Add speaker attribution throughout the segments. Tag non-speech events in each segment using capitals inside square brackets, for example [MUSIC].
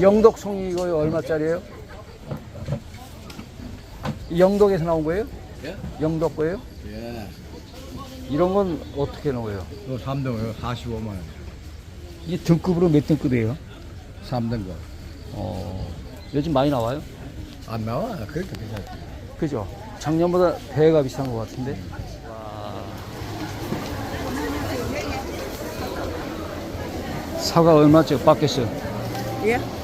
Speaker 1: 영덕송이 이거 얼마짜리예요? 이 영덕에서 나온 거예요?
Speaker 2: 예?
Speaker 1: 영덕 거예요?
Speaker 2: 예.
Speaker 1: 이런 건 어떻게 나와요?
Speaker 2: 또 3등은 45만 원.
Speaker 1: 이 등급으로 몇 등급이에요?
Speaker 2: 3등 거.
Speaker 1: 어, 요즘 많이 나와요?
Speaker 2: 안 나와. 그렇게 괜찮지.
Speaker 1: 그죠? 작년보다 배가 비싼 것 같은데. 와. 사과 얼마죠? 바뀌었어요.
Speaker 3: 예?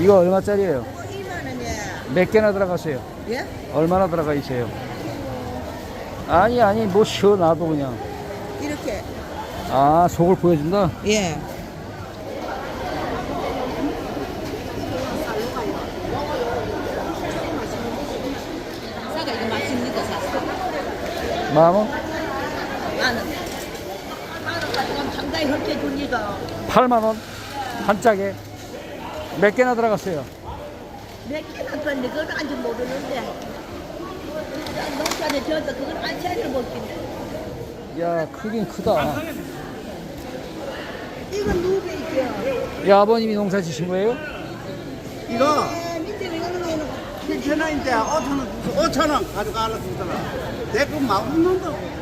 Speaker 1: 이거 얼마짜리예요?
Speaker 3: 2만 원이야.
Speaker 1: 몇 개나 들어갔어요?
Speaker 3: 예?
Speaker 1: 얼마나 들어가 있어요? 아니 아니 뭐 쉬어 놔도 그냥.
Speaker 3: 이렇게.
Speaker 1: 아 속을 보여준다.
Speaker 3: 예. 사가 이거 맛있니까 샀어.
Speaker 1: 만 원?
Speaker 3: 나는. 나는 가지고 상당히 헐게 주니까
Speaker 1: 8만 원? 한 짝에 몇 개나 들어갔어요?
Speaker 3: 몇 개나 떴는데 그걸 아직 모르는데. 농사를 지어서 그걸 안 먹겠네.
Speaker 1: 야 크긴 크다.
Speaker 3: 이건 누구 있죠?
Speaker 1: 야 아버님이 농사 지신 거예요?
Speaker 4: 이거
Speaker 3: 예, 밑에 이거는
Speaker 4: 7천 원인데 5천 원, 5천 원 가져가라 주더라. 내거 막 웃는다고.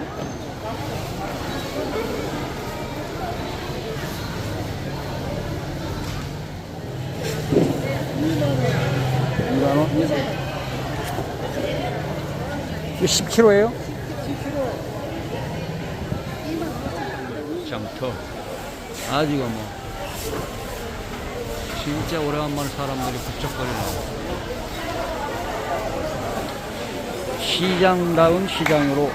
Speaker 1: 이만 원? 이거 10kg예요? 10kg. 장터. 아직은 뭐. 진짜 오래간만에 사람들이 북적거리네. 시장다운 시장으로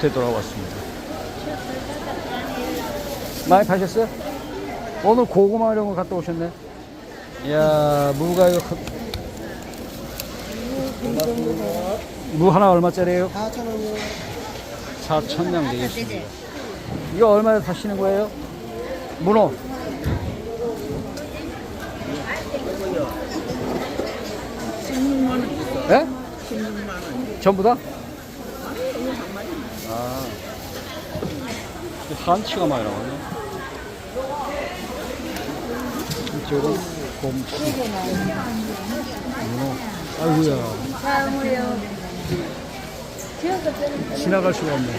Speaker 1: 되돌아왔습니다. 많이 파셨어요? 오늘 고구마 이런 거 갖다 오셨네. 이야, 무가 이거 크- 무 하나 얼마짜리예요?
Speaker 3: 4천 원이요.
Speaker 1: 4천 냥 되겠습니다. 이거 얼마에 파시는 거예요? 문어. 예? 전부 다? 아. 이 한치가 많이 나왔네. 이쪽은 곰치. 문어. 아이고야. 지나갈 수가 없네.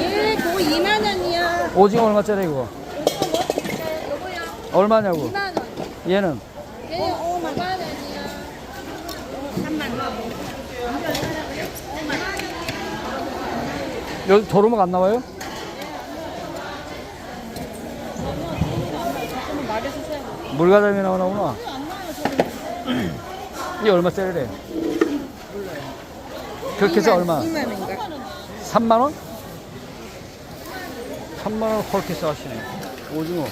Speaker 3: 예, 그거 2만 원이야.
Speaker 1: 오징어 얼마짜리 이거? 얼마냐고?
Speaker 3: 2만 원.
Speaker 1: 얘는
Speaker 3: 예, 5만 원이야. 3만 원.
Speaker 1: 여기 도루묵 안 나와요? 물가자미 나오나구나. 이게 얼마짜리래? 그렇게 해서 얼마?
Speaker 3: 2만 원인가?
Speaker 1: 3만 원? 3만 원 그렇게 싸시네. 오징어.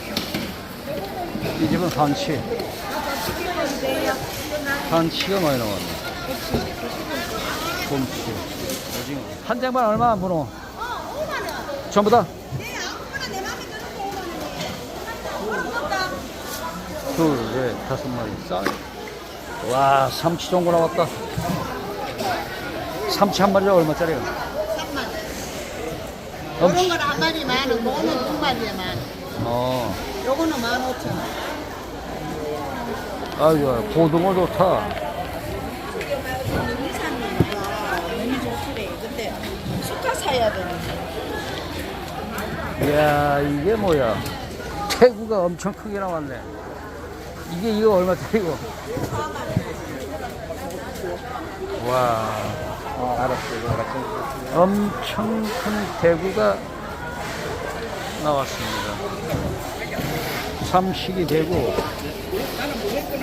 Speaker 1: 이 집은 한치. 한치가 많이 나왔네. 곰치. 오징어. 한 장만 얼마 문어? 전부 다? 둘, 넷, 다섯 마리. 쌀. 와, 삼치 정도 나왔다. 삼치 한 마리가 얼마짜리야?
Speaker 3: 3만 원.
Speaker 1: 엄,
Speaker 3: 이런 건한 마리 만 원, 그거는 두 마리에 만 원.
Speaker 1: 어.
Speaker 3: 요거는 만 오천 원.
Speaker 1: 아이고, 고등어 좋다.
Speaker 3: 너무 좋더래. 근데 수카 사야 되는데.
Speaker 1: 이야, 이게 뭐야. 태구가 엄청 크게 나왔네. 이게 이거 얼마짜리고? 와.
Speaker 2: 어, 알았어요. 알았어요.
Speaker 1: 엄청 큰 대구가 나왔습니다. 삼식이 대구.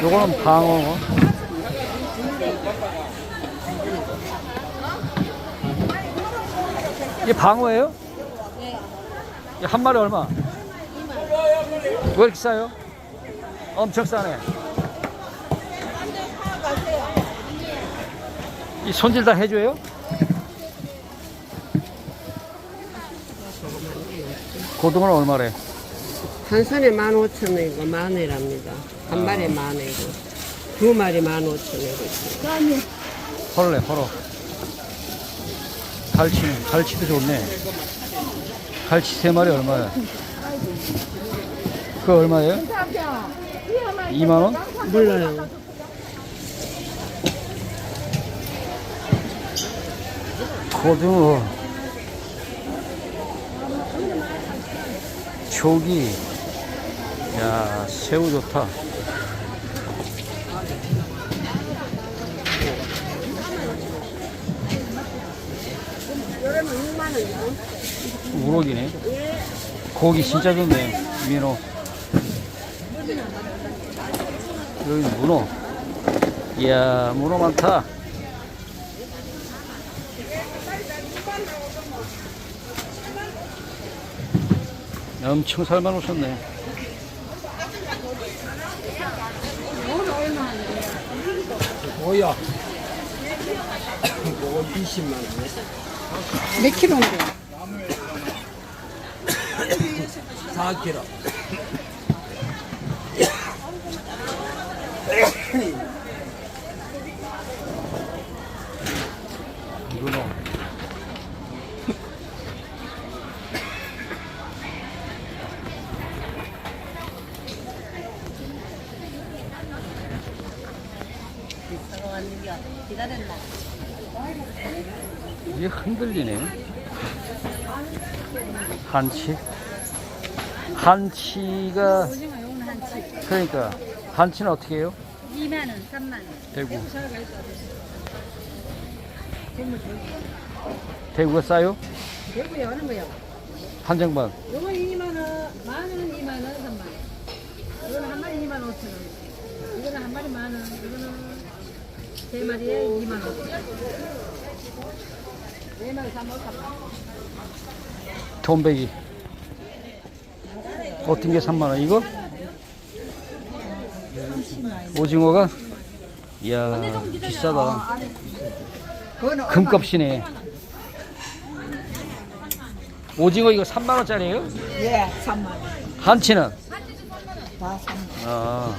Speaker 1: 요거는 방어. 이게 방어예요? 이한 마리 얼마? 왜 이렇게 싸요? 엄청 싸네. 이 손질 다 해줘요? 고등어는 얼마래?
Speaker 5: 한 선에 15,000원이고 만 원이랍니다. 한 마리에 만 원이고 두 마리 15,000원이고
Speaker 1: 헐래 헐어 갈치는 갈치도 좋네 갈치 세 마리 얼마야 그거 얼마예요? 2만 원?
Speaker 5: 몰라요.
Speaker 1: 고등어. 조기. 야 새우 좋다. 우럭이네. 고기 진짜 좋네 민어 여기 문어 이야 문어 많다 엄청 살만 오셨네.
Speaker 2: 뭐야? 그거 20만 원.
Speaker 5: 몇 킬로인데?
Speaker 2: 4kg.
Speaker 1: 문어. 이게 흔들리네. 한치. 한치가 그러니까 한치는 어떻게 해요?
Speaker 6: 2만 원, 3만 원.
Speaker 1: 대구. 대구가 싸요?
Speaker 6: 대구에 어느 거요?
Speaker 1: 한정반.
Speaker 6: 요거 2만 원, 만 원은 2만 원, 3만 원. 이거는 한 마리 2만 5천 원. 이거는 한 마리 만 원. 이거는 세 마리에 2만 원. 네 마리 3만 원, 3만 원.
Speaker 1: 돈배기. 어떤 게 3만 원, 이거? 오징어가? 이야, 비싸다. 금값이네. 오징어 이거 3만원짜리예요
Speaker 3: 예, 3만 원.
Speaker 1: 한치는?
Speaker 3: 다 3만 원.
Speaker 1: 아.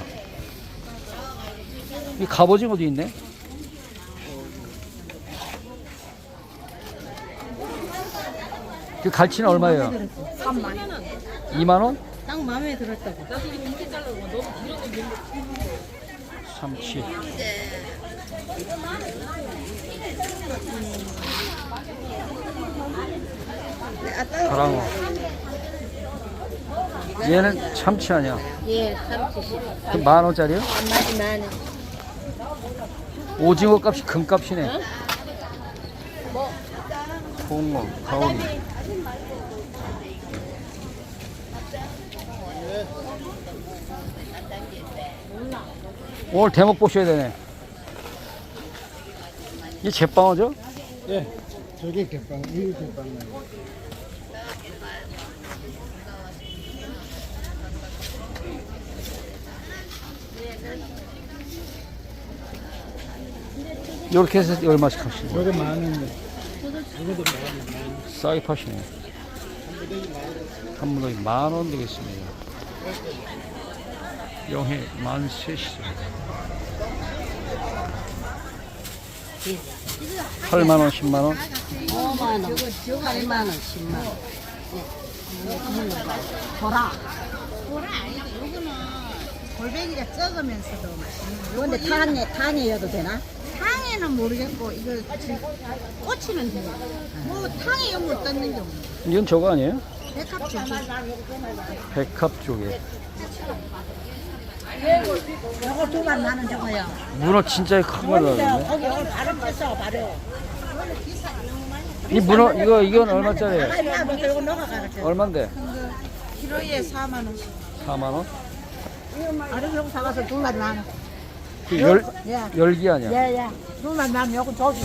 Speaker 1: 이 갑오징어도 있네. 그 갈치는 얼마예요?
Speaker 6: 3만 원.
Speaker 1: 2만 원?
Speaker 6: 딱 마음에 들었다고.
Speaker 1: 삼치. 가랑어. 얘는 참치 아니야.
Speaker 6: 예, 30.
Speaker 1: 그만 원짜리요?
Speaker 6: 한 마리 만 원.
Speaker 1: 오징어 값이 금값이네. 홍어, 가오리. 오늘 대목 보셔야 되네. 이 제빵어죠?
Speaker 2: 예. 저게 개빵, 이게 개빵.
Speaker 1: 이렇게 해서 얼마씩 하시는 거예요?
Speaker 2: 저거 만 원.
Speaker 1: 싸게 파시네. 한 무더기 만원 되겠습니다. 영해 만 셋이죠. 8만 원, 10만 원?
Speaker 6: 5만 원. 8만 원, 10만 원.
Speaker 3: 보라. 보라 아니다. 요거는 골뱅이가 적으면서도 맛있는 거. 근데 탄에 탄이어도 되나? 탕에는 모르겠고 이거 지금 꼬치는 돼. 뭐 탕에 영물 떴는 게 없네.
Speaker 1: 이건 저거 아니에요?
Speaker 3: 백합 조기.
Speaker 1: 백합 쪽에.
Speaker 3: 요거 두만 나는 저거요.
Speaker 1: 문어 진짜 큰거 나왔네.
Speaker 3: 거기 오늘 바로 뺐어 바로.
Speaker 1: 이 문어, 이거, 이건 얼마짜리예요?
Speaker 3: 아니 나 먼저 요거 넣어 가르쳐.
Speaker 1: 얼만데?
Speaker 3: 키로에 4만 원씩.
Speaker 1: 4만 원?
Speaker 3: 아래 요거 사가서 둘만 만 원.
Speaker 1: 그 열,
Speaker 3: 예.
Speaker 1: 열기 아니야?
Speaker 3: 예예. 둘만 만 원. 요거 조기.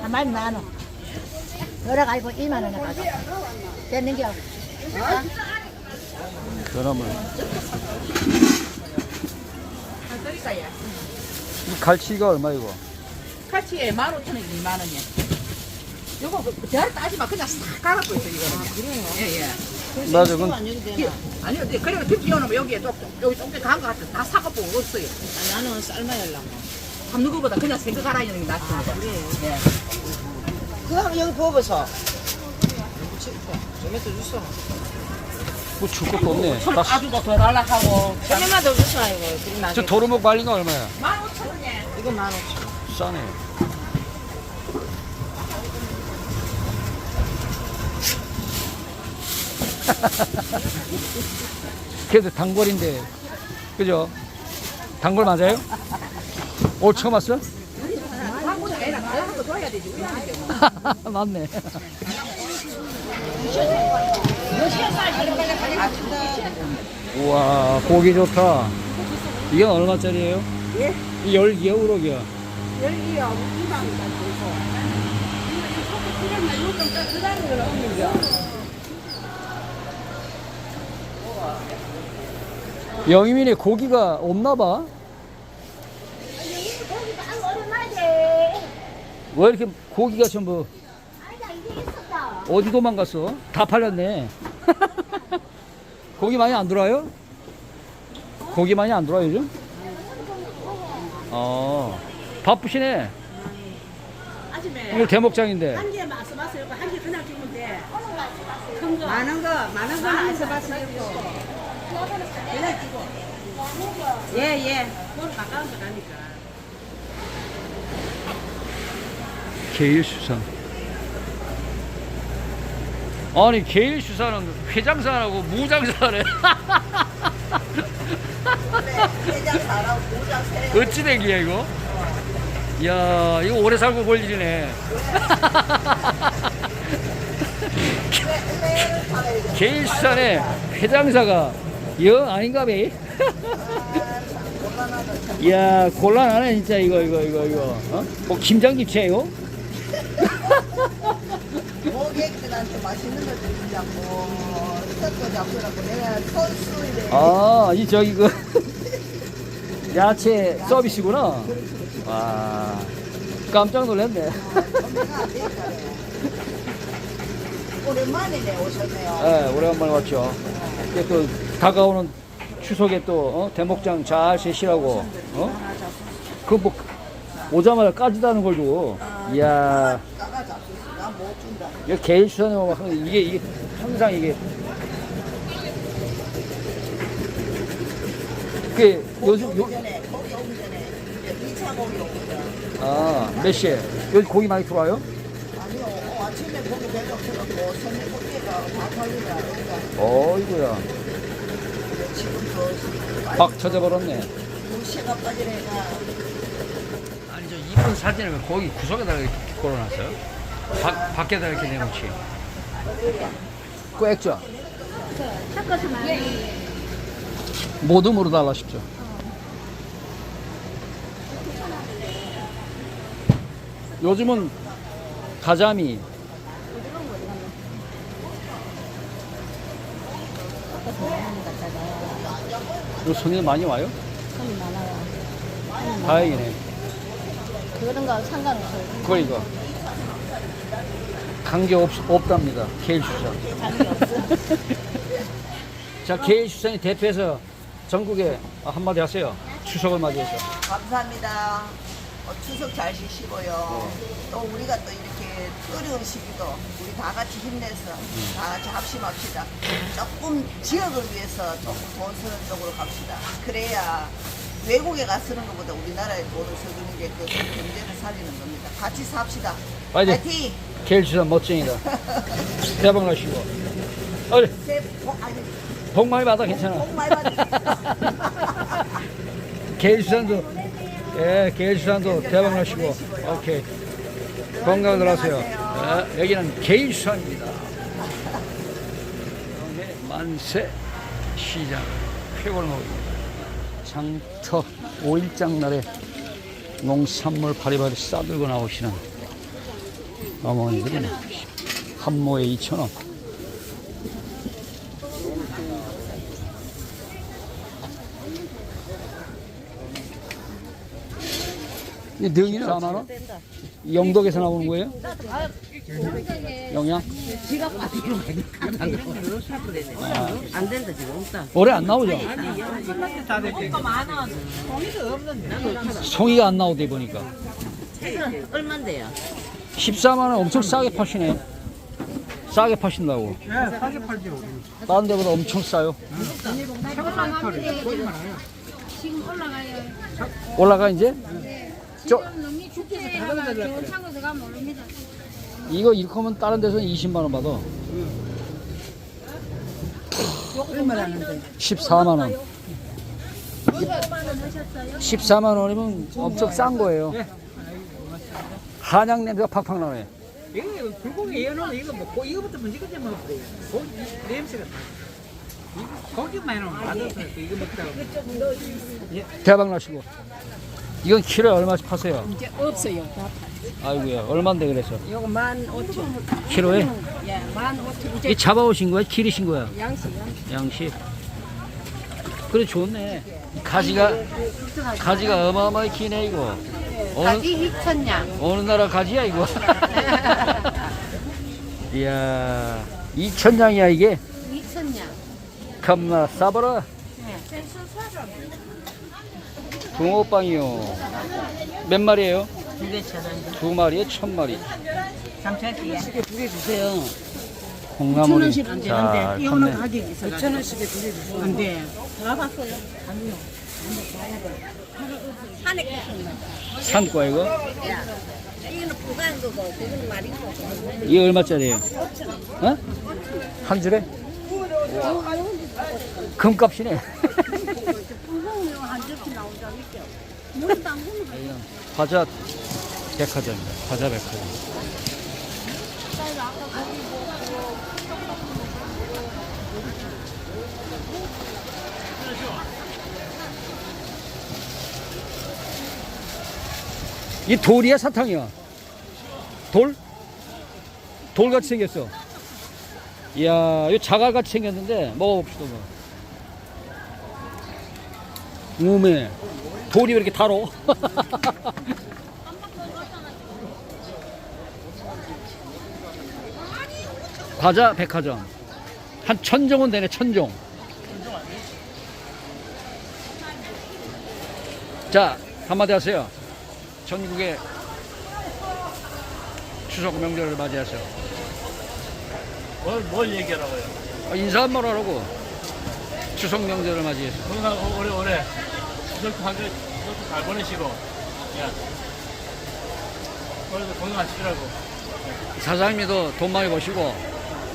Speaker 3: 한 마리 만 원. 여러 가지고 2만 원에 가져. 됐는겨.
Speaker 1: 그 러면. 이 갈치가 얼마 이거?
Speaker 7: 카치에 15,000원에 2만 원이야. 요거 그 대할 따지 마 그냥 싹 깔아고 있어 이거. 아, 그래요? 예, 예.
Speaker 1: 맞아, 그건
Speaker 7: 아니요, 네, 그리고 김치 넣으면 여기에 또 여기 똥개 간거 같아. 다 사갖고 없어요.
Speaker 3: 나는 삶아야려고.
Speaker 7: 담는 거보다 그냥 갈아 있는 게 낫지. 예.
Speaker 3: 그거 여기 부어서.
Speaker 1: 뭐줄 것도 없네. 손나
Speaker 7: 가지고 더 달라 하고.
Speaker 5: 얼마 더 주시나 이거 그럼
Speaker 1: 저
Speaker 5: 나중에
Speaker 1: 도루묵 말린 거 얼마야?
Speaker 7: 15,000원이야.
Speaker 5: 이거 만 오천
Speaker 1: 싸네. [LAUGHS] 그래도 단골인데, 그죠? 단골 맞아요? 올 처음 왔어? [LAUGHS] 맞네. 우와, 고기 좋다. 이게 얼마짜리예요? 예? 이 열기야, 우럭이야? 영희민의 고기가 없나 봐. 왜 이렇게 고기가 전부 어디 도망갔어? 다 팔렸네. [LAUGHS] 고기 많이 안 들어와요? 고기 많이 안 들어와요 요즘? 어 바쁘시네. 오늘 대목장인데.
Speaker 6: 한개. 한개 그냥 주면 돼.
Speaker 3: 많은 거 많은 거는 안 써봤어요. 예 예.
Speaker 6: 뭘 가까운 거 가니까.
Speaker 1: 게일수산. 아니 게일수산은 회장사라고 무장사래. [LAUGHS] 어찌 된 기야 이거? 야 이거 오래 살고 볼 일이네. [LAUGHS] 게일수산에 회장사가 영 아닌가 배? [LAUGHS] 이야 곤란하네 진짜 이거 이거 이거 이거 어? 뭐 김장김치야 이 거?
Speaker 8: 고객들한테 맛있는 거 드리려고 스타트 잡으라고 내가 선수를
Speaker 1: 아이 저기 그 [LAUGHS] 야채 서비스구나 와 깜짝 놀랐네 [LAUGHS]
Speaker 8: 오랜만에 오셨네요.
Speaker 1: 네, 오래간만에 왔죠 이게 또 다가오는 추석에 또 어? 대목장 잘 세시라고 어? 그뭐 오자마자 까지다는 걸 주고 이야
Speaker 8: 까가.
Speaker 1: 이게 개인 수산에 보면 이게 이게 항상 이게 그 요즘 요,
Speaker 8: 전에 거기 오기 전에 이제 2차 고기 오거든.
Speaker 1: 아몇 시에 여기 고기 많이 들어와요?
Speaker 8: 아니요 어, 아침에 고기 배가 없어갖고 손님 고기가 다 팔리라 그러니까
Speaker 1: 어이구야
Speaker 8: 지금
Speaker 1: 그박 쳐져버렸네
Speaker 8: 2시가 빠지래가
Speaker 1: 아니 저 이쁜 사진을 왜 거기 구석에다 이렇게 걸어놨어요? 밖, 밖에다 이렇게 내놓지. 그 액자 모둠으로 달라십시오. 요즘은 가자미. 요 손님 많이 와요?
Speaker 6: 손이 많아요.
Speaker 1: 다행이네.
Speaker 6: 그런 거 상관없어요.
Speaker 1: 그러니까 관계 없, 없답니다 개일 수산 자 개일 수산이 대표해서 전국에 한마디 하세요 추석을 맞이해서
Speaker 8: 감사합니다. 어, 추석 잘 쉬시고요. 또 우리가 또 이렇게 어려운 시기도 우리 다 같이 힘내서 다 같이 합심합시다. 조금 지역을 위해서 조금 돈 쓰는 쪽으로 갑시다. 그래야 외국에 가 쓰는 것보다 우리나라에 돈을 써주는 게 그 경제를 살리는 겁니다. 같이 삽시다.
Speaker 1: 파이팅!
Speaker 8: 파이팅!
Speaker 1: 개일 수산 멋쟁이다 대박 나시고.
Speaker 8: 새해 복,
Speaker 1: 많이 받아 괜찮아.
Speaker 8: 복 많이 받으십시오. [LAUGHS]
Speaker 1: 개일 수산도 예 개일 수산도 대박 나시고. 오케이. 건강들 하세요. 예, 여기는 개일 수산입니다. 다음에 만세 시장 회골목입니다. 장터 5일장 날에 농산물 바리바리 싸들고 나오시는 어머니들이네 한 모에 2,000원 이 능이는 4만 원? 영덕에서 나오는 거예요? 영양?
Speaker 5: 안 된다 지금 없다
Speaker 1: 올해 안 나오죠? 송이가 안 나오대 보니까
Speaker 5: 얼만데요?
Speaker 1: 14만 원 엄청 싸게 파시네 싸게 파신다고.
Speaker 2: 네, 싸게 우리.
Speaker 1: 다른 데보다 엄청 싸요.
Speaker 6: 지금 올라가요.
Speaker 1: 올라가 이제? 저
Speaker 6: 지금 너무 축제가 좋은 들어가 모릅니다.
Speaker 1: 이거 하면 다른 데서는 20만 원 받아.
Speaker 2: 얼마나 하는데?
Speaker 1: 14만 원. 14만 원이면 엄청 싼 거예요. 한약 냄새가 팍팍 나네.
Speaker 2: 이거 불고기 이어놓은 이거 먹고 이거부터 돼. 고기 냄새가 나. 이거 고기만 해놓으면 맛없어. 이거 먹다가.
Speaker 1: 대박 나시고. 이건 키로에 얼마씩 파세요?
Speaker 5: 이제 없어요.
Speaker 1: 아이고야, 얼마인데 그래서?
Speaker 5: 요거 만 오천.
Speaker 1: 키로에?
Speaker 5: 예, 만 오천. 이제
Speaker 1: 이 잡아오신 거야? 기르신 거야?
Speaker 5: 양식, 양식.
Speaker 1: 양식. 그래 좋네. 가지가 가지가 어마어마하게 기네 이거. 어느,
Speaker 5: 2천냥.
Speaker 1: 어느 나라 가지야 이거? [LAUGHS] 이야, 2천냥이야 이게?
Speaker 5: 2천냥.
Speaker 1: 겁나 싸버라. 붕어빵이요. 몇 마리예요? 두 마리에 천 마리.
Speaker 5: 주세요.
Speaker 1: 콩나물이 잘 컸네.
Speaker 5: 5천 원씩에 두개 주세요. 안 돼.
Speaker 1: 산 거야 이거?
Speaker 5: 이거는 부가인 거고, 그거는 말인 거고.
Speaker 1: 이게 얼마짜리예요? 어? 한 줄에? 금값이네. 과자 백화점입니다. 과자 백화점. 이 돌이야 사탕이야? 돌? 돌같이 생겼어. 이야, 이 자갈같이 생겼는데 먹어봅시다. 뭐. 우메, 돌이 왜 이렇게 달어? [LAUGHS] 과자 백화점 한 천종은 되네 천종. 자 한마디 하세요. 전국의 추석 명절을 맞이하셔.
Speaker 9: 뭘, 뭘 얘기하라고요?
Speaker 1: 어, 인사 한번 하라고. 추석 명절을 맞이해서.
Speaker 9: 건강 오래 오래 추석도 한 달, 추석도 잘 보내시고 야 오늘도 건강하시라고
Speaker 1: 사장님도 돈 많이 버시고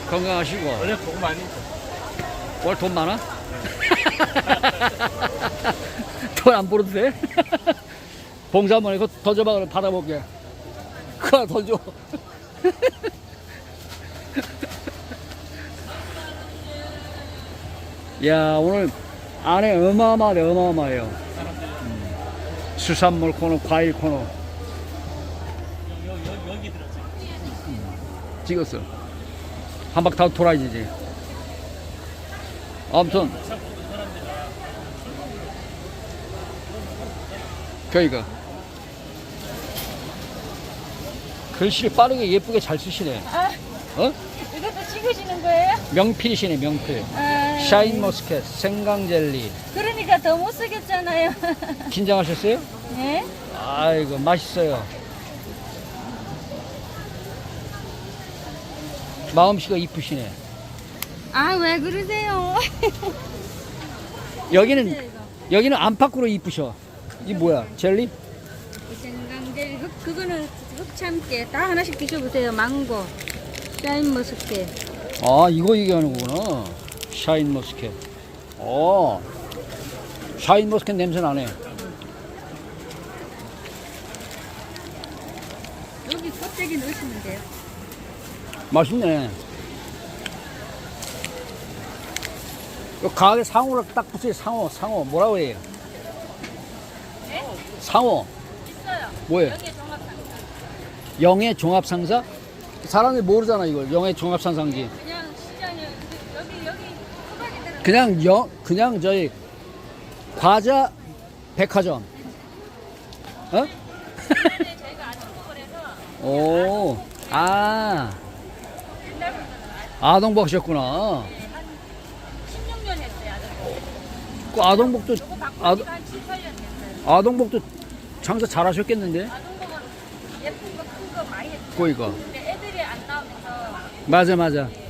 Speaker 1: 건강하시고
Speaker 9: 원래 복 많이
Speaker 1: 월돈 많아? [LAUGHS] 돈 안 벌어도 돼? 봉사 한번 해서 던져봐 그래 받아볼게 그거 하나 던져 [LAUGHS] 야 오늘 안에 어마어마하네 어마어마해요 음. 수산물 코너 과일 코너
Speaker 9: 여, 여, 여기 들었지
Speaker 1: 찍었어. 한 바퀴 다 돌아야지. 아무튼. 그러니까. 글씨를 빠르게 예쁘게 잘 쓰시네. 어?
Speaker 6: 이것도 찍으시는 거예요?
Speaker 1: 명필이시네, 명필.
Speaker 6: 아,
Speaker 1: 샤인 머스켓, 생강 젤리.
Speaker 6: 그러니까 더 못 쓰겠잖아요. [LAUGHS]
Speaker 1: 긴장하셨어요?
Speaker 6: 네?
Speaker 1: 아이고, 맛있어요. 마음씨가 이쁘시네.
Speaker 6: 아, 왜 그러세요? [LAUGHS]
Speaker 1: 여기는, 여기는 안팎으로 이쁘셔. 이 뭐야? 젤리?
Speaker 6: 생강 젤리, 흑, 그거는 흑참깨. 다 하나씩 드셔보세요. 망고, 샤인머스켓.
Speaker 1: 아, 이거 얘기하는 거구나. 샤인 머스켓. 어. 샤인 머스켓 냄새 나네.
Speaker 6: 여기 껍데기 넣으시면 돼요.
Speaker 1: 맛있네. 요 가게 상호를 딱 붙여요. 상호, 상호. 뭐라고 해요? 상호.
Speaker 6: 있어요.
Speaker 1: 뭐예요?
Speaker 6: 여기에.
Speaker 1: 영의 종합상사? 사람들이 모르잖아, 이걸. 영의 종합상사인지.
Speaker 6: 그냥 시장에 여기 여기.
Speaker 1: 그냥 영, 그냥 저희 과자 백화점. 어?
Speaker 6: 저희가 아침복을 해서
Speaker 1: 오, 아. 아동복 하셨구나.
Speaker 6: 16년 했어요. 아침.
Speaker 1: 그 아동복도,
Speaker 6: 요거 바꾸기가
Speaker 1: 아동,
Speaker 6: 한 7, 8년 됐어요.
Speaker 1: 아동복도 장사 잘 하셨겠는데?
Speaker 6: 아동 복은 예쁜 거큰거 많이 했어요.
Speaker 1: 거기가.
Speaker 6: 근데 애들이 안 나오면서
Speaker 1: 맞아 맞아